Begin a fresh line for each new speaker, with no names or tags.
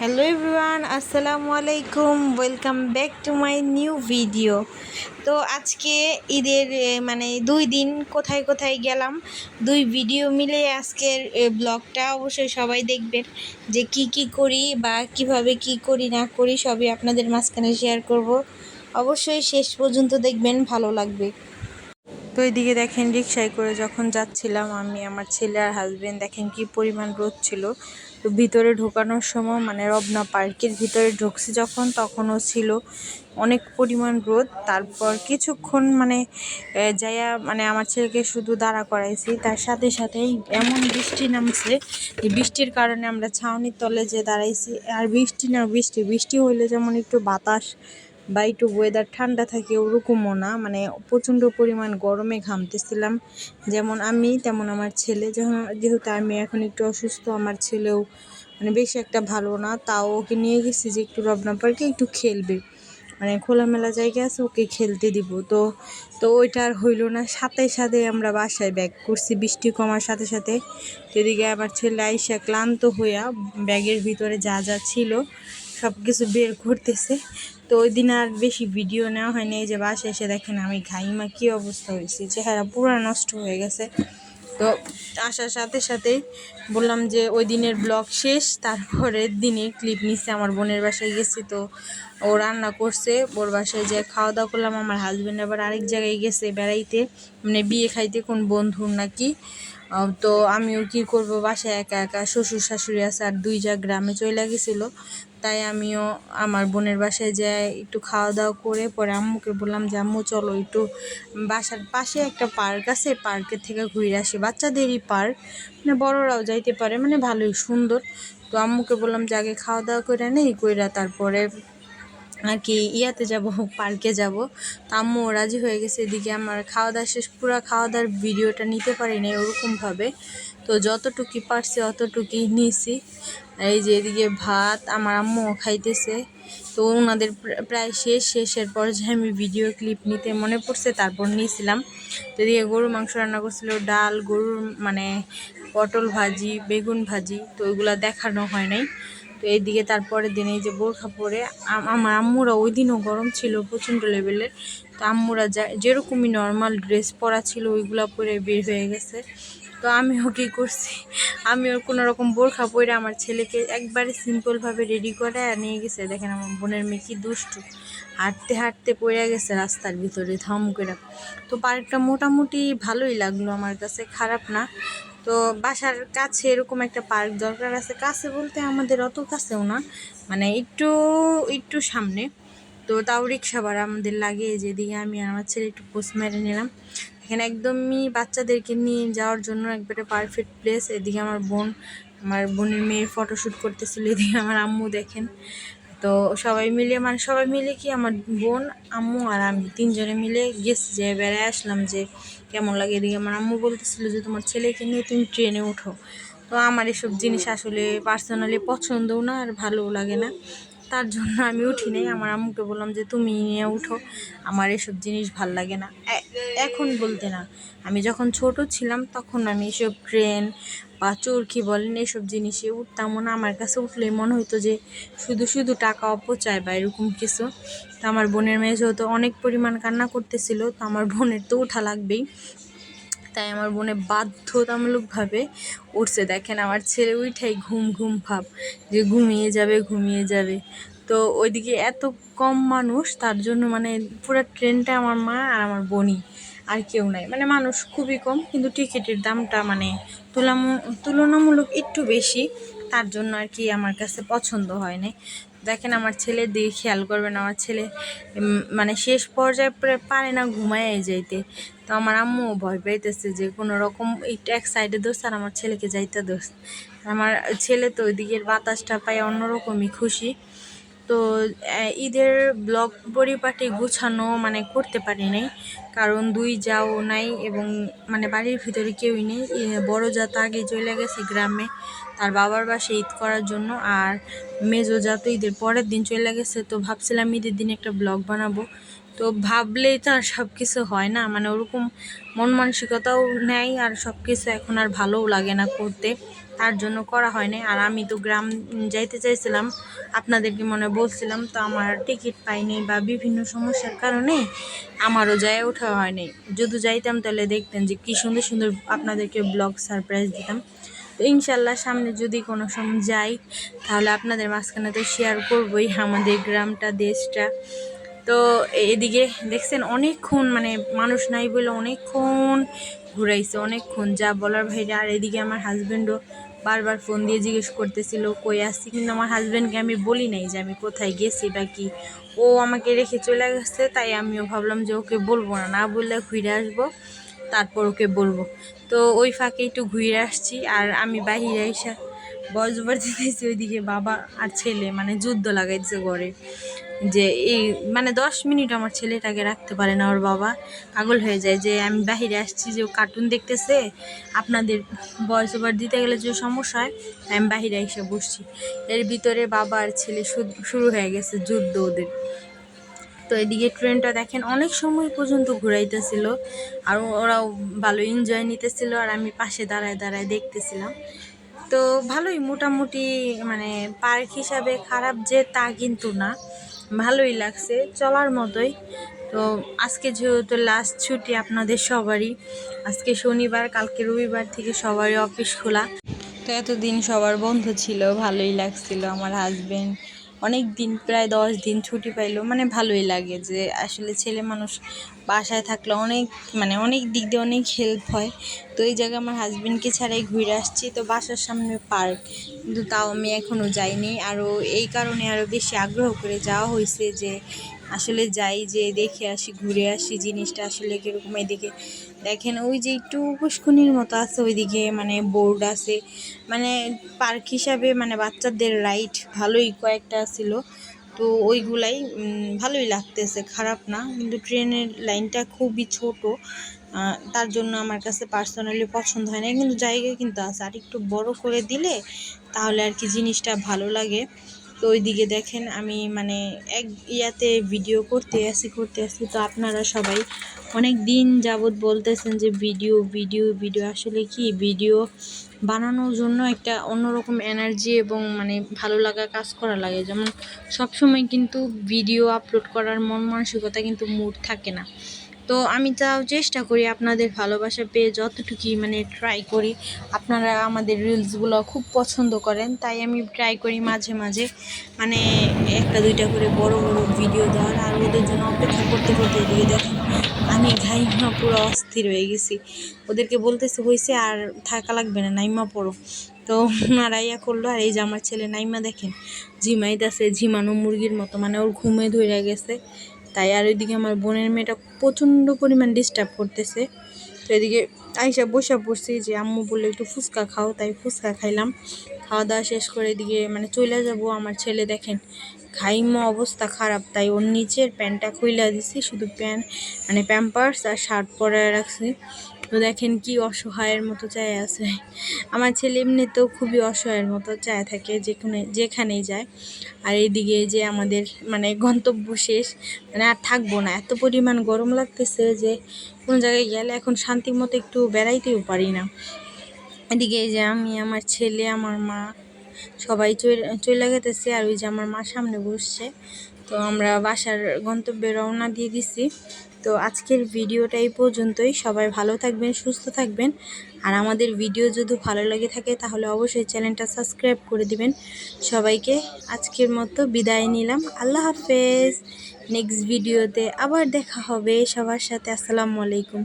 Hello everyone, আসসালামু আলাইকুম। Welcome back to my new video. তো আজকে ঈদের মানে দুই দিন কোথায় কোথায় গেলাম, দুই ভিডিও মিলে আজকের ব্লগটা অবশ্যই সবাই দেখবেন যে কি কি করি বা কীভাবে কি করি, না করি সবই আপনাদের মাঝখানে শেয়ার করব। অবশ্যই শেষ পর্যন্ত দেখবেন, ভালো লাগবে। তো এদিকে দেখেন রিক্সায় করে যখন যাচ্ছিলাম, আমি, আমার ছেলে আর হাজব্যান্ড দেখেন কি পরিমাণ রোদ ছিল। তো ভিতরে ঢোকানোর সময় মানে রবনা পার্কের ভিতরে ঢুকছি যখন, তখনও ছিল অনেক পরিমাণ রোদ। তারপর কিছুক্ষণ মানে যাইয়া মানে আমার ছেলেকে শুধু দাঁড়া করাইছি। তার সাথে সাথেই এমন বৃষ্টি নামছে যে বৃষ্টির কারণে আমরা ছাউনির তলে যে দাঁড়াইছি। আর বৃষ্টি না বৃষ্টি বৃষ্টি হইলে যেমন একটু বাতাস বা একটু ওয়েদার ঠান্ডা থাকে ওরকমও না। মানে প্রচণ্ড পরিমাণ গরমে ঘামতেছিলাম। যেমন আমি, তেমন আমার ছেলে। যখন যেহেতু আমি এখন একটু অসুস্থ, আমার ছেলেও মানে বেশি একটা ভালো না। তাও ওকে নিয়ে গেছি যে একটু রবনা পার্কে একটু খেলবে। মানে খোলামেলা জায়গা আছে, ওকে খেলতে দিব। তো তো ওইটা আর হইল না। সাথে সাথে আমরা বাসায় ব্যাগ করছি, বৃষ্টি কমার সাথে সাথে। এদিকে আমার ছেলে আইসা ক্লান্ত হইয়া ব্যাগের ভিতরে যা যা ছিল সব কিছু বের করতেছে। তো ওই দিন আর বেশি ভিডিও নেওয়া হয়নি, এই যে বাসায় এসে দেখেন আমি ঘাইমা কী অবস্থা হয়েছে, চেহারা পুরো নষ্ট হয়ে গেছে। তো আসার সাথে সাথেই বললাম যে ওই দিনের ব্লগ শেষ, তারপরের দিনে ক্লিপ নিচ্ছে আমার বোনের বাসায় গেছি তো ও রান্না করছে, ওর বাসায় যে খাওয়া দাওয়া করলাম, আমার হাজব্যান্ড আবার আরেক জায়গায় গেছে বেড়াইতে মানে বিয়ে খাইতে কোন বন্ধুর নাকি। তো আমিও কি করব? বাসায় একা একা শ্বশুর শাশুড়ি আছে আর দুই যা গ্রামে চলে গেছিল। তাই আমিও আমার বোনের বাসায় যাই, একটু খাওয়া দাওয়া করে পরে আম্মুকে বললাম যে, আম্মু, চলো একটু বাসার পাশে একটা পার্ক আছে, পার্কের থেকে ঘুরে আসি। বাচ্চাদেরই পার্ক মানে বড়রাও যাইতে পারে মানে ভালোই সুন্দর। তো আম্মুকে বললাম যে, আগে খাওয়া দাওয়া করে নেই, কইরা তারপরে আর কি ইয়াতে যাব, পার্কে যাব। তো আম্মু রাজি হয়ে গেছে, এদিকে আমার খাওয়া দাওয়া শেষ, পুরো খাওয়া দাওয়ার ভিডিওটা নিতে পারি না ওরকমভাবে। তো যতটুকুই পারছি অতটুকুই নিয়েছি এই যে এদিকে ভাত আমার আম্মুও খাইতেছে। তো ওনাদের প্রায় শেষ, শেষের পর্যায়ে আমি ভিডিও ক্লিপ নিতে মনে পড়ছে, তারপর নিয়েছিলাম তো এদিকে গরুর মাংস রান্না করছিল, ডাল, গরুর মানে পটল ভাজি, বেগুন ভাজি, তো ওইগুলো দেখানো হয় নাই। তো এইদিকে তারপরের দিন এই যে বোরখা পরে আমার আম্মুরা ওই দিনও গরম ছিল, প্রচণ্ড লেভেলের তো আম্মুরা যা, যেরকমই নর্মাল ড্রেস পরা ছিল, ওইগুলা পরে বের হয়ে গেছে। তো আমিও কী করছি? আমিও কোনো রকম বোরখা পরে আমার ছেলেকে একবারে সিম্পলভাবে রেডি করে নিয়ে গেছে। দেখেন আমার বোনের মেয়ে কি দুষ্টু। হাঁটতে হাঁটতে পড়ে গেছে রাস্তার ভিতরে, ধম করে। তো পার্কটা মোটামুটি ভালোই লাগল আমার কাছে, খারাপ না। তো বাসার কাছে এরকম একটা পার্ক দরকার আছে। কাছে বলতে আমাদের অত কাছেও না মানে একটু একটু সামনে। তো তাও রিক্সা ভাড়া আমাদের লাগে যেদিকে আমি আমার ছেলে একটু পোস্ট মেরে নিলাম। এখানে একদমই বাচ্চাদেরকে নিয়ে যাওয়ার জন্য একবারে পারফেক্ট প্লেস এদিকে আমার বোন, আমার বোনের মেয়ের ফটোশ্যুট করতেছিল, এদিকে আমার আম্মু দেখেন। তো সবাই মিলে মানে সবাই মিলে কি আমার বোন, আম্মু আর আমি তিনজনে মিলে গেছি যে বেড়ায় আসলাম যে কেমন লাগে এদিকে? আমার আম্মু বলতেছিল যে, তোমার ছেলেকে নিয়ে তুমি ট্রেনে উঠো। তো আমার এসব জিনিস আসলে পার্সোনালি পছন্দও না আর ভালোও লাগে না। তার জন্য আমি উঠি নাই। আমার আম্মুকে বললাম যে, তুমি নিয়ে উঠো। আমার এসব জিনিস ভালো লাগে না। এখন বলতে না। আমি যখন ছোট ছিলাম, তখন আমি এসব ট্রেন বা চরকি বলেন, এসব জিনিসে উঠতাম না। আমার কাছে উঠলেই মনে হতো যে, শুধু শুধু টাকা অপচয় বা এরকম কিছু। তো আমার বোনের মেয়ে যেহেতু অনেক পরিমাণ কান্না করতেছিল, তো আমার বোনের তো ওঠা লাগবেই। তাই আমার বোনে বাধ্যতামূলকভাবে উঠছে। দেখেন আমার ছেলে উঠাই ঘুম ঘুম ভাব যে ঘুমিয়ে যাবে ঘুমিয়ে যাবে। তো ওইদিকে এত কম মানুষ, তার জন্য মানে পুরো ট্রেনটা আমার মা আর আমার বোনই, আর কেউ নাই। মানে মানুষ খুবই কম, কিন্তু টিকিটের দামটা মানে তুলাম, তুলনামূলক একটু বেশি, তার জন্য আর কি আমার কাছে পছন্দ হয় না দেখেন আমার ছেলে দিয়ে খেয়াল করবেন, আমার ছেলে মানে শেষ পর্যায়ে প্রায় পারে না ঘুমায় যাইতে। তো আমার আম্মুও ভয় পাইতেছে যে কোনো রকম এক সাইডে দোষ আর আমার ছেলেকে যাইতে দোষ। আমার ছেলে তো ওইদিকের বাতাসটা পায় অন্যরকমই খুশি। তো ঈদের ব্লগ পরিপাটি গুছানো মানে করতে পারি নাই। কারণ দুই যাও নাই এবং মানে বাড়ির ভিতরে কেউই নেই। বড়ো বড় যা তো আগে চলে গেছে গ্রামে। তার বাবার বাসে ঈদ করার জন্য। আর মেজো জাত ঈদের পরের দিন চলে গেছে। তো ভাবছিলাম ঈদের দিন একটা ব্লগ বানাবো। তো ভাবলেই তো আর সব কিছু হয় না। মানে ওরকম মন মানসিকতাও নেয় আর সব কিছু এখন আর ভালোও লাগে না করতে। তার জন্য করা হয়নি আর আমি তো গ্রাম যাইতে চাইছিলাম, আপনাদেরকে মনে বলছিলাম, তো আমার টিকিট পাইনি বা বিভিন্ন সমস্যার কারণে আমারও যায় ওঠা হয়নি যদি যাইতাম তাহলে দেখতেন যে কী সুন্দর সুন্দর আপনাদেরকে ব্লগ সারপ্রাইজ দিতাম। তো ইনশাল্লাহ সামনে যদি কোনো সময় যাই, তাহলে আপনাদের মাঝখানে তো শেয়ার করবোই আমাদের গ্রামটা, দেশটা। তো এদিকে দেখছেন অনেকক্ষণ মানে মানুষ নাই বলে অনেকক্ষণ ঘুরাইছে, অনেকক্ষণ যা বলার ভাইরে আর এদিকে আমার হাজব্যান্ডও বারবার ফোন দিয়ে জিজ্ঞেস করতেছিল, কই আসছি কিন্তু আমার হাজব্যান্ডকে আমি বলি নাই যে আমি কোথায় গেছি বা কি। ও আমাকে রেখে চলে গেছে, তাই আমিও ভাবলাম যে ওকে বলব না না বললে ঘুরে আসব, তারপর ওকে বলব। তো ওই ফাঁকে একটু ঘুরে আসছি, আর আমি বাহিরে এসে বজবার দিতেছি ওইদিকে বাবা আর ছেলে মানে যুদ্ধ লাগাইছে ঘরে। যে এই মানে দশ মিনিট আমার ছেলেটাকে রাখতে পারে না, ওর বাবা পাগল হয়ে যায় যে আমি বাহিরে আসছি যে কার্টুন দেখতেছে, আপনাদের বয়স ওভার দিতে গেলে যে সমস্যা হয় আমি বাহিরে এসে বসছি। এর ভিতরে বাবা আর ছেলে শুরু হয়ে গেছে যুদ্ধ ওদের। তো এদিকে ট্রেনটা দেখেন অনেক সময় পর্যন্ত ঘুরাইতেছিল, আর ওরাও ভালো এনজয় নিতেছিল, আর আমি পাশে দাঁড়ায় দাঁড়ায় দেখতেছিলাম। তো ভালোই মোটামুটি মানে পার্ক হিসাবে খারাপ যে তা কিন্তু না। ভালোই লাগছে, চলার মতোই। তো আজকে যেহেতু লাস্ট ছুটি আপনাদের সবারই, আজকে শনিবার, কালকে রবিবার থেকে সবারই অফিস খোলা। তো এতদিন সবার বন্ধ ছিল, ভালোই লাগছিল আমার হাজবেন্ড অনেক দিন, প্রায় দশ দিন ছুটি পাইলো। মানে ভালোই লাগে যে আসলে ছেলে মানুষ বাসায় থাকলে অনেক মানে অনেক দিক দিয়ে অনেক হেল্প হয়। তো এই জায়গায় আমার হাজব্যান্ডকে ছাড়াই ঘুরে আসছি। তো বাসার সামনে পার্ক কিন্তু তাও আমি এখনও যাইনি। আরও এই কারণে আরও বেশি আগ্রহ করে যাওয়া হয়েছে যে আসলে যাই, যে দেখে আসি, ঘুরে আসি জিনিসটা আসলে কীরকম এদিকে। দেখেন ওই যে একটু পুষ্কুনির মতো আছে ওইদিকে মানে বোর্ড আছে। মানে পার্ক হিসাবে মানে বাচ্চাদের রাইড ভালোই কয়েকটা ছিল। তো ওইগুলাই ভালোই লাগতেছে, খারাপ না। কিন্তু ট্রেনের লাইনটা খুবই ছোট। তার জন্য আমার কাছে পার্সোনালি পছন্দ হয় না। কিন্তু জায়গা কিন্তু আছে। আর একটু বড় করে দিলে তাহলে আর কি জিনিসটা ভালো লাগে। তো ওইদিকে দেখেন আমি মানে এক ইয়াতে ভিডিও করতে আসি করতে আসি। তো আপনারা সবাই অনেক দিন যাবৎ বলতেছেন যে ভিডিও ভিডিও ভিডিও আসলে কি? ভিডিও বানানোর জন্য একটা অন্যরকম এনার্জি এবং মানে ভালো লাগা কাজ করা লাগে। যেমন সবসময় কিন্তু ভিডিও আপলোড করার মন মানসিকতা কিন্তু মুড থাকে না। তো আমি তাও চেষ্টা করি আপনাদের ভালোবাসা পেয়ে যতটুকুই মানে ট্রাই করি। আপনারা আমাদের রিলসগুলো খুব পছন্দ করেন, তাই আমি ট্রাই করি মাঝে মাঝে। মানে একটা, দুইটা করে বড় বড় ভিডিও দেওয়ার আর ওদের জন্য অপেক্ষা করতে করতে এদিকে দেখেন, আমি ঘাইমা পুরো অস্থির হয়ে গেছি। ওদেরকে বলতেছে হয়েছে আর থাকা লাগবে না, নাইমা পড়ো। তো ওনারা ইয়া করল, আর এই যে আমার ছেলে নাইমা দেখেন, ঝিমাইতেছে, ঝিমানো মুরগির মতো মানে ওর ঘুমে ধরে গেছে। তাই আর ওইদিকে আমার বোনের মেয়েটা প্রচণ্ড পরিমাণ ডিস্টার্ব করতেছে। তো এদিকে আইসা বসা পড়ছি যে, আম্মু বলল একটু ফুচকা খাও। তাই ফুচকা খাইলাম। খাওয়া দাওয়া শেষ করে এদিকে মানে চলে যাব। আমার ছেলে দেখেন খাইমো অবস্থা খারাপ, তাই ওর নিচের প্যান্টটা খুইলা দিছি। শুধু প্যান্ট মানে প্যাম্পার্স আর শার্ট পরে রাখছি। তো দেখেন কি অসহায়ের মতো চায় আছে। আমার ছেলে এমনিতেও খুবই অসহায়ের মতো চায় থাকে যেখানে যেখানেই যায়। আর এইদিকে যে আমাদের মানে গন্তব্য শেষ। মানে আর থাকব না। এত পরিমাণ গরম লাগতেছে যে কোনো জায়গায় গেলে এখন শান্তি মতো একটু বেড়াইতেও পারি না। এদিকে যে আমি, আমার ছেলে, আমার মা সবাই চলে গেতেছে আর ওই যে আমার মা সামনে বসছে। তো আমরা বাসার গন্তব্যে রওনা দিয়ে দিছি। তো আজকের ভিডিওটা এই পর্যন্তই। সবাই ভালো থাকবেন, সুস্থ থাকবেন। আর আমাদের ভিডিও যদি ভালো লাগে থাকে, তাহলে অবশ্যই চ্যানেলটা সাবস্ক্রাইব করে দিবেন। সবাইকে আজকের মতো বিদায় নিলাম। আল্লাহ হাফেজ। নেক্সট ভিডিওতে আবার দেখা হবে সবার সাথে। আসসালামু আলাইকুম।